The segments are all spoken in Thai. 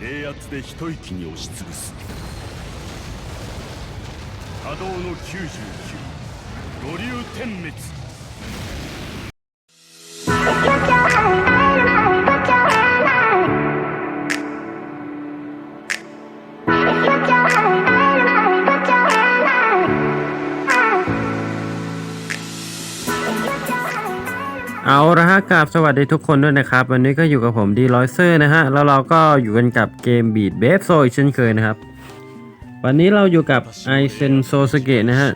冷圧で一息に押しつぶす。波動の99五流点滅。 ฮะกับสวัสดีทุกคนด้วยนะครับ วันนี้ก็อยู่กับผมดีรอยเซอร์นะฮะ แล้วเราก็อยู่กันกับเกมบีดเบฟโซอีกเช่นเคยนะครับ วันนี้เราอยู่กับไอเซนโซสเกตนะฮะ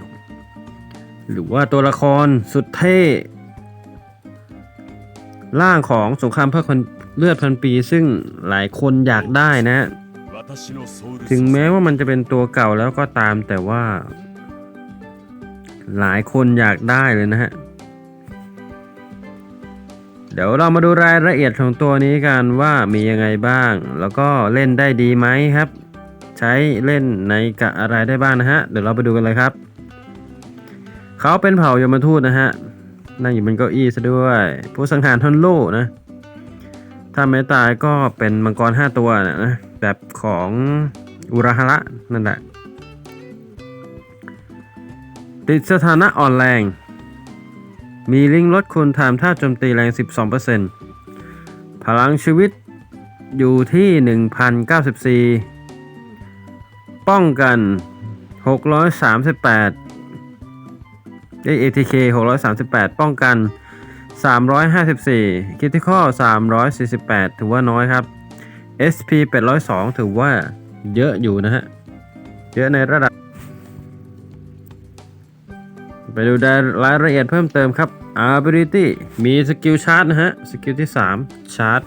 หรือว่าตัวละครสุดเท่ร่างของสงครามเพื่อคนเลือดพันปีซึ่งหลายคนอยากได้นะ ถึงแม้ว่ามันจะเป็นตัวเก่าแล้วก็ตามแต่ว่า หลายคนอยากได้เลยนะฮะ เดี๋ยวเรามาดูรายละเอียดของตัวนี้กันว่ามียังไงบ้าง แล้วก็เล่นได้ดีไหมครับ ใช้เล่นในกะอะไรได้บ้างนะฮะ เดี๋ยวเราไปดูกันเลยครับ เขาเป็นเผ่ายมทูตนะฮะ นั่งอยู่บนเก้าอี้ซะด้วย ผู้สังหารทอนโล่นะ ถ้าไม่ตายก็เป็นมังกร 5 ตัวนะนะแบบของอุราฮาระนั่นแหละติดสถานะอ่อนแรง มีลิงลดคุณไทม์ท่าโจมตีแรง 12%พลังชีวิตอยู่ที่ 1,094 ป้องกัน 638 ATK 638 ป้องกัน 354คิติคอล348 ถือว่าน้อยครับ SP 802 ถือว่าเยอะอยู่นะฮะ เยอะในระดับ ไปดูรายละเอียดเพิ่มเติมครับ ability มีสกิลชาร์จนะฮะ สกิลที่ 3 ชาร์จ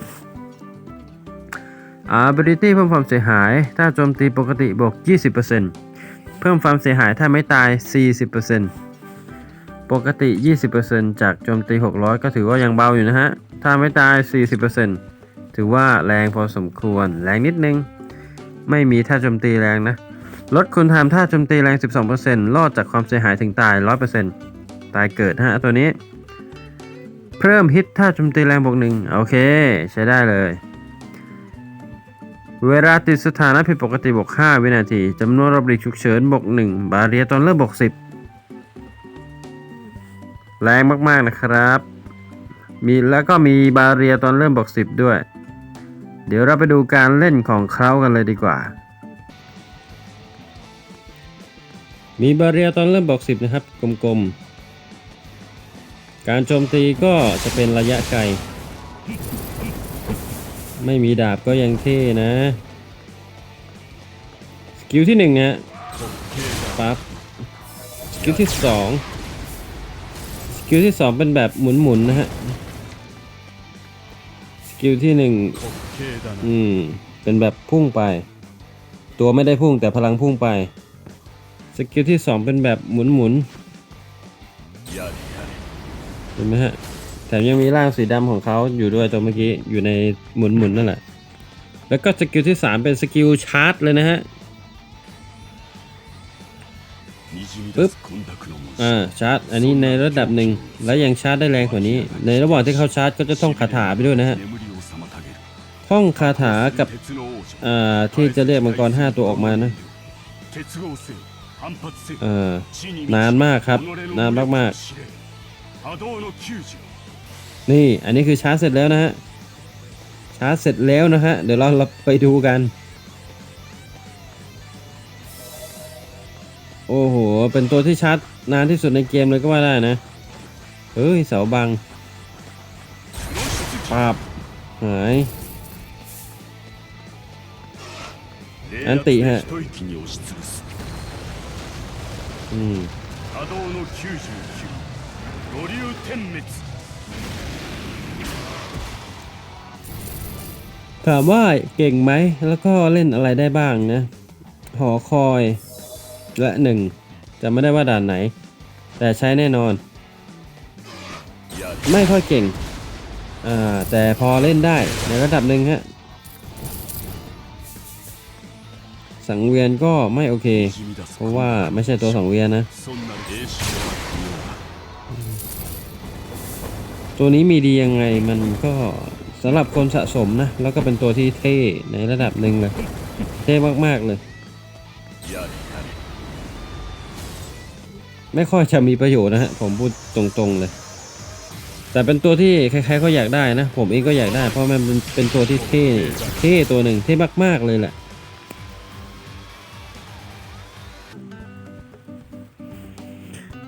ability เพิ่มความเสียหาย ถ้าโจมตีปกติบวก 20%เพิ่มความเสียหายถ้าไม่ตาย 40%ปกติ 20%จากโจมตี 600 ก็ถือว่ายังเบาอยู่นะฮะ ถ้าไม่ตาย 40%ถือว่าแรงพอสมควร แรงนิดนึง ไม่มีท่าโจมตีแรงนะ ลดคุณทำท่าโจมตีแรง 12%รอดจากความเสียหายถึงตาย 100%ตายเกิดฮะตัวนี้ เพิ่มฮิตท่าโจมตีแรงบวกหนึ่งโอเค ใช้ได้เลย เวลาติดสถานะผิดปกติบวก5วินาทีจำนวนรอบหลีกฉุกเฉินบวก1บาเรียตอนเริ่มบวก10 แรงมากๆนะครับ มีแล้วก็มีบาเรียตอนเริ่มบวก10 ด้วย เดี๋ยวเราไปดูการเล่นของเขากันเลยดีกว่า มีบาเรียตอนเริ่มบอก 10 นะครับ กลมๆ การโจมตีก็จะเป็นระยะไกล ไม่มีดาบก็ยังเท่นะ สกิลที่1เนี่ยปั๊บ สกิลที่ 2 สกิลที่ 2 เป็นแบบหมุนๆ นะฮะ สกิลที่ 1 อืม เป็นแบบพุ่งไป ตัวไม่ได้พุ่งแต่พลังพุ่งไป สกิลที่ 2 เป็นแบบหมุนหมุนเห็นไหมฮะ แถมยังมีร่างสีดำของเขาอยู่ด้วยตัวเมื่อกี้ อยู่ในหมุนหมุนนั่นแหละ แล้วก็สกิลที่ 3 เป็นสกิลชาร์จเลยนะฮะปึ๊บอ่าชาร์จ อันนี้ในระดับหนึ่ง และยังชาร์จได้แรงกว่านี้ ในระหว่างที่เขาชาร์จก็จะท่องคาถาไปด้วยนะฮะ ท่องคาถากับอ่าที่จะเรียกมังกร 5 ตัวออกมานะ เออนานมากครับ นานมากๆ นี่อันนี้คือชาร์จเสร็จแล้วนะฮะ ชาร์จเสร็จแล้วนะฮะ เดี๋ยวเราไปดูกัน โอ้โห เป็นตัวที่ชาร์จนานที่สุดในเกมเลยก็ว่าได้นะ เฮ้ย เสาบังปาบหายอันติฮะ 圧で一息に押しつぶす อืม 波動の99五流点滅 ถามว่าเก่งไหม แล้วก็เล่นอะไรได้บ้างนะ หอคอย และหนึ่งจะไม่ได้ว่าด่านไหน แต่ใช้แน่นอน やれ ไม่ค่อยเก่ง อ่า แต่พอเล่นได้ในระดับหนึ่งฮะ สังเวียนก็ไม่โอเค เพราะว่าไม่ใช่ตัวสังเวียนนะ ตัวนี้มีดียังไงมันก็สำหรับคนสะสมนะ แล้วก็เป็นตัวที่เท่ในระดับหนึ่งเลย เท่มากๆเลย ไม่ค่อยจะมีประโยชน์นะฮะ ผมพูดตรงๆเลย แต่เป็นตัวที่ใครๆก็อยากได้นะ ผมเองก็อยากได้ เพราะมันเป็นตัวที่เท่ เท่ตัวหนึ่งเท่มากๆเลยแหละ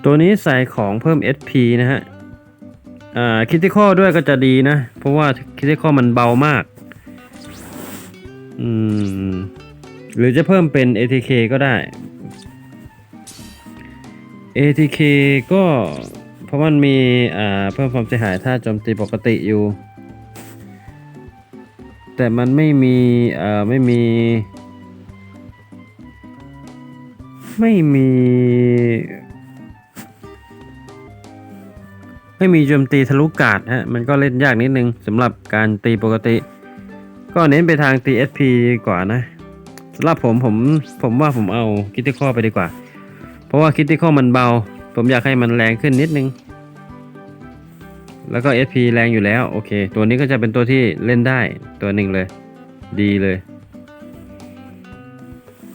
ตัวนี้ใส่ของเพิ่ม SP นะฮะอ่าคิติคอด้วยก็จะดีนะ เพราะว่าคิติคอมันเบามาก อืม หรือจะเพิ่มเป็น ATK ก็ได้ ATK ก็เพราะมันมีอ่าเพิ่มความเสียหายถ้าโจมตีปกติอยู่ แต่มันไม่มีอ่าไม่มี ไม่มี ไม่มีโจมตีทะลุกาดฮะมันก็เล่นยากนิดนึงสำหรับการตีปกติ ก็เน้นไปทางตี SP ดีกว่านะสำหรับผมผมผมว่าผมเอาคิติคอไปดีกว่า เพราะว่าคิติคอมันเบา ผมอยากให้มันแรงขึ้นนิดนึง แล้วก็ SP แรงอยู่แล้วโอเค ตัวนี้ก็จะเป็นตัวที่เล่นได้ตัวหนึ่งเลย ดีเลย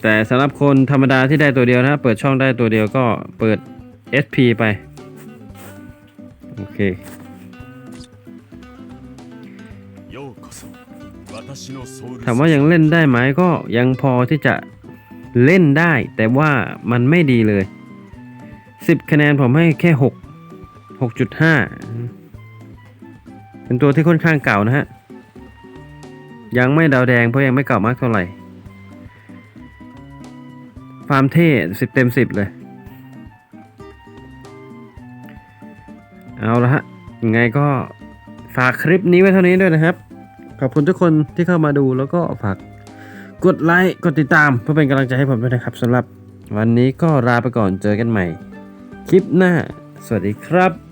แต่สำหรับคนธรรมดาที่ได้ตัวเดียวนะ เปิดช่องได้ตัวเดียวก็เปิด SP ไป โอเคถามว่ายังเล่นได้ไหมก็ยังพอที่จะเล่นได้ แต่ว่ามันไม่ดีเลย 10 คะแนนผมให้แค่ 6 6.5 เป็นตัวที่ค่อนข้างเก่านะฮะ ยังไม่ดาวแดงเพราะยังไม่เก่ามากเท่าไหร่ ฟาร์มเท่ 10 เต็ม 10 เลย เอาละฮะยังไงก็ฝากคลิปนี้ไว้เท่านี้ด้วยนะครับ ขอบคุณทุกคนที่เข้ามาดูแล้วก็ฝากกดไลค์กดติดตามเพื่อเป็นกำลังใจให้ผมด้วยนะครับสำหรับวันนี้ก็ลาไปก่อนเจอกันใหม่ คลิปหน้า สวัสดีครับ